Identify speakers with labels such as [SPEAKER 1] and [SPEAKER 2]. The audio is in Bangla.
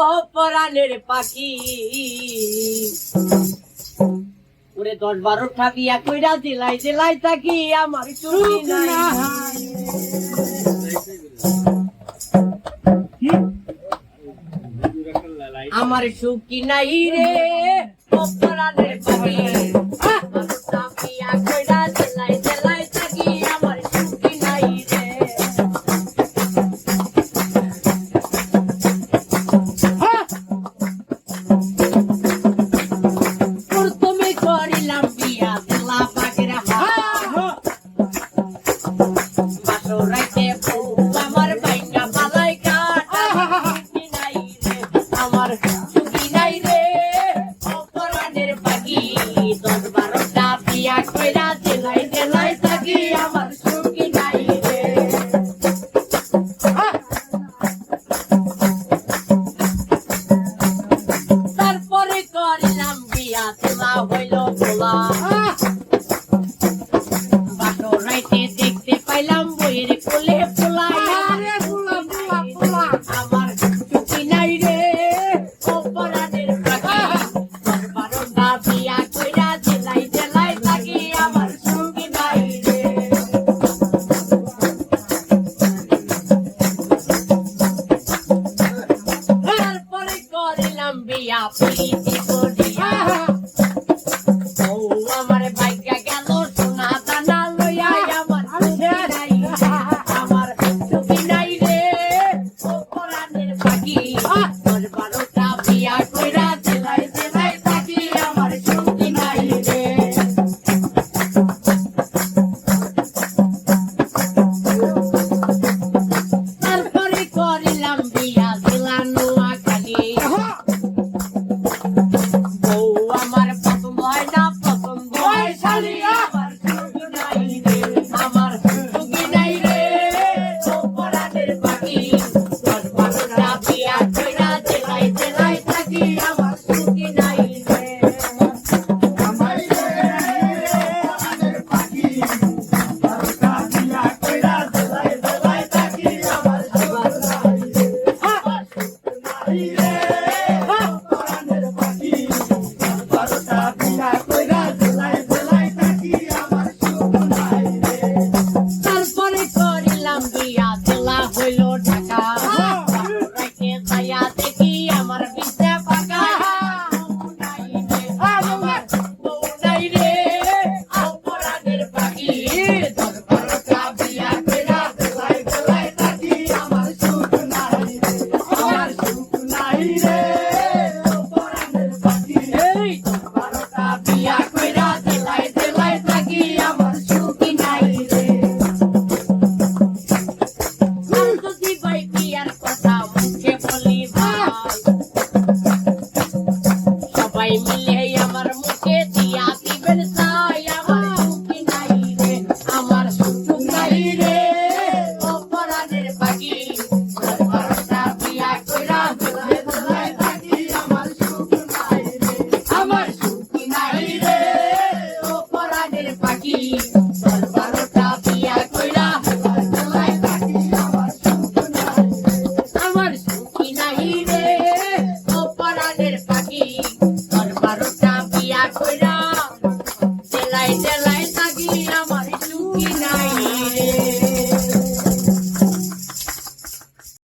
[SPEAKER 1] ও পরাণের পাখি। ওরে দশ কইরা জেলায় জেলায় থাকি আমার চুরি আমার সুখী নাই রে ও পাখি। প্রীতি করিয়া ও আমার বাইকা গেল সোনা দানা লইয়া আমার আমার চুপি নাই রে ও কোরআনের পাখি out carefully.